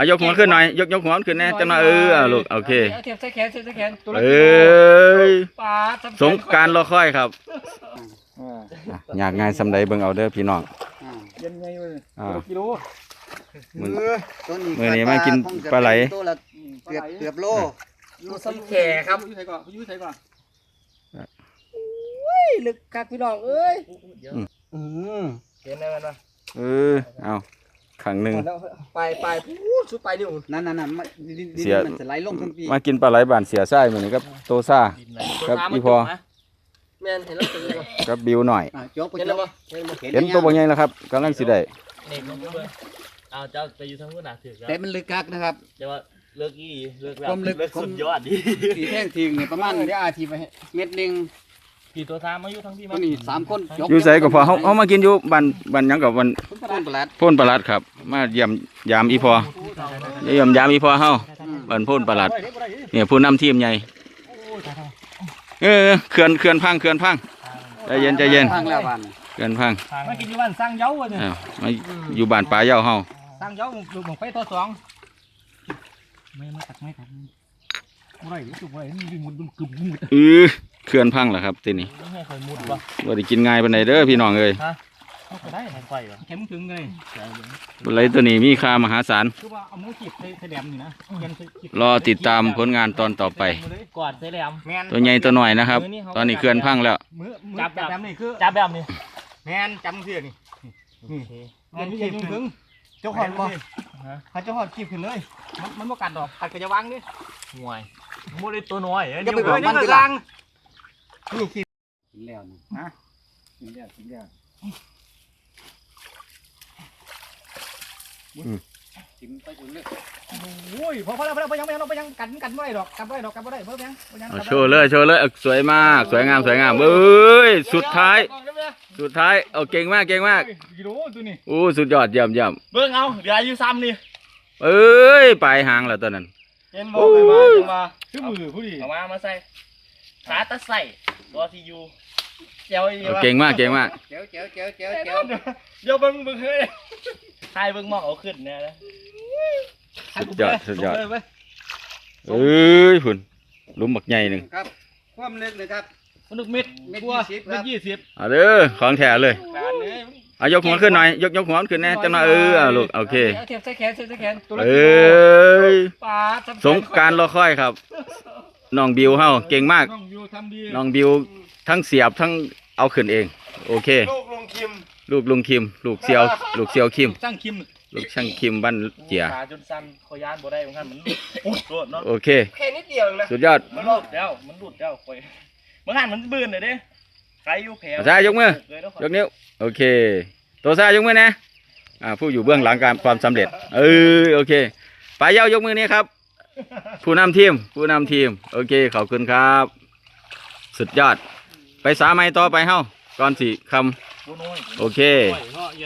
เอายกหัวขึ้นหน่อย ยกยกหัวขึ้นแน่จังหน่อยเออเอาลูกโอเคเทียบใส่แขนเทียบใส่แขนตัวละเอกิโล้ยปลาทำแขนสงกรารรอค่อยครับอ่าอะอยากง่ายสำใดเบิ่งเอาเด้อพี่น้องเย็นไงเว้ยอ่าตัวละกิโลมื้อเออตัวนี้มื้อนี้มากินปลาไหลตัวละเกือบเกือบโลตัวซ้ำแขครับยุ่ใส่ก่อนยุ่ใส่ก่อนโอ้ยลึกคักพี่น้องเอ้ยอืมเห็นได้ไหมวะเออเอา ขังหนึ่ง แล้วไปไปพูดสุดไปนี่โอ้ยนั่นนั่นนั่นมันดินดินเสีย มันจะไหลลงทั้งปีมากินปลาไหลบานเสียไส้มื้อนี้ครับโตซ่า ครับอีพอแม่นเห็นแล้วตื่นก่อนกับบิวหน่อย อะจกไปเห็นจแล้วกปะเห็นบ่เห็นตัวบ่ใหญ่แล้วครับกำลังสิได้เด็กมันเพื่อนเอาเจ้าไปอยู่ทั้งนู้นน่ะถือแล้วแต่มันลึกกักนะครับ แต่ว่าเลิกอีเลิกแล้วความลึก เลิกความสุดยอดดิสีแท่งทิ้งเนี่ยประมาณเดี๋ยวอาทีไปให้เม็ดหนึ่ง กี่ตัวท้ามาอยู่ทั้งพี่มาตัวนี้สามคนจกอยู่ไสก็พอเฮาเฮามากินอยู่บ้านบ้านหยังกับวันต้นประหลาดโพ่นปลาลัดครับ มาเยี่ยมยามอีพอเยี่ยมยามอีพอเฮาบ้านโพ่นปลาลัดเนี่ยผู้นำทีมใหญ่เออเขื่อนเขื่อนพังเขื่อนพังใจเย็นใจเย็นทางแล้วบ้านเขื่อนพังมากินอยู่บ้านสร้างเย้าว่ะเนี่ยอ้าวมาอยู่บ้านป่าเหย้าเฮาสร้างเย้าลูกบังไฟตัวสองไม่มาตักไม่ตักบ่ได้ลูกบ่ได้มันวิ่งมุดดุมกึ่มมุดเออ เขื่อนพังเหรอครับทีนี้ไม่ให้คอยมุดวะบ่ได้กินง่ายปานใดเด้อพี่น้องเอ้ยเอาก็ได้แทงไฟวะแข็งถึงเลยปลาไหลตัวนี้มีค่ามหาศาลคือว่าเอามือจีบใส่ใส่แหลมนี่นะเขียนใส่จีบรอติดตามผลงานตอนต่อไป กอดใส่แหลมแม่นตัวใหญ่ตัวน้อยนะครับ ตอนนี้เขื่อนพังแล้ว มือมือจับจับแบบนี้คือจับแบบนี้แม่นจำเสียนี่โอเคแม่นจีบถึงเจ้าหอดบ่ถ้าเจ้าหอดจีบขึ้นเลย มันมันบ่กัดดอกกัดก็จะวางนี่ห่วยมุดได้ตัวน้อยเอ้ยจะไปเดี๋ยวบอกมันนี่ทีก็หลัล้างง นี่จีบกินแล้วนะกินแล้วกินแล้วอืมกินไปอุ่นเลยโอ้ยพอพอแล้วพอแล้วพอยังพอยังพอยังกันกันบ่ได้ดอกกันบ่ได้ดอกกันบ่ได้พอยังพอยังเอาโชว์เลยโชว์เลยเอาสวยมากสวยงามสวยงามเอ้ยสุดท้าย สุดท้ายเอาเก่งมากเก่งมากกิโลตัวนี้โอ้สุดยอดเยี่ยมเยี่ยมเบิ่งเอาเหลืออยู่ซ้ำนี่เอ้ยปลายหางแล้วตัวนั้นเห็นบ่เคยมาจังมาคือมือผู้ดีเอามามาใส่ ขาตะใส่ตัวที่อยู่เจ้าอีเอาวะเก่งมากเก่งมาก เจียวเจียวเจียวเจียวเดี๋เจียยววเบิ่งเบิ่งเฮ้ยทายเบิ่งมองเอาขึ้นเนี่ยนะสุดยอดสุดยอดเลยเว้ยเอ้ยหุ่นหลุมบักใหญ่หนึ่งครับ ความลึกนะครับมนุษย์เม็ดเม็ดกลัวยี่สิบคเม็รัดบยี่สิบเอาเด้อของแท้เลยการเลยเอายกหัวขึ้นหน่อยยกยกหัวขึ้นแน่จังหน่อยเออเอาลูกโอเคเอาเทียบใส่แขนเทียบใส่แขนตัวละเอกิโล้้ยปลาทำแขนสงกรารรอค่อยครับ น้องบิวเฮาเก่งมาก น้องอยู่ทำดีน้องบิวทั้งเสียบทั้งเอาขึ้นเอง โอเค ลูกลงคิมลูกลุงคิม ลูกเซียวลูกเซียวคิม ช่างคิมลูกช่างคิมบ้านเจีย ขาจนสั้นขอยานบ่ได้เหมือนกันมันหลุดปุ๊บโดดเนาะโอเค แค่นิดเดียวเองนะสุดยอด มันหลุดแล้วมันหลุดแล้วคอยเมื่อหันมันบืนเลยเด้ใครอยู่แผลอาจารย์ยกมือยกนิ้ว โอเคตัวซ่ายกมือนะอ่าผู้อยู่เบื้องหลังการความสำเร็จ เออ โอเคปลายเย้ายกมือนี้ครับ ผู้นำทีม ผู้นำทีม โอเค ขอบคุณครับ สุดยอด ไปสามัยต่อไปเฮ้าก่อนสี่คำผู้น้อยโอเคผู้น้อยเนาะ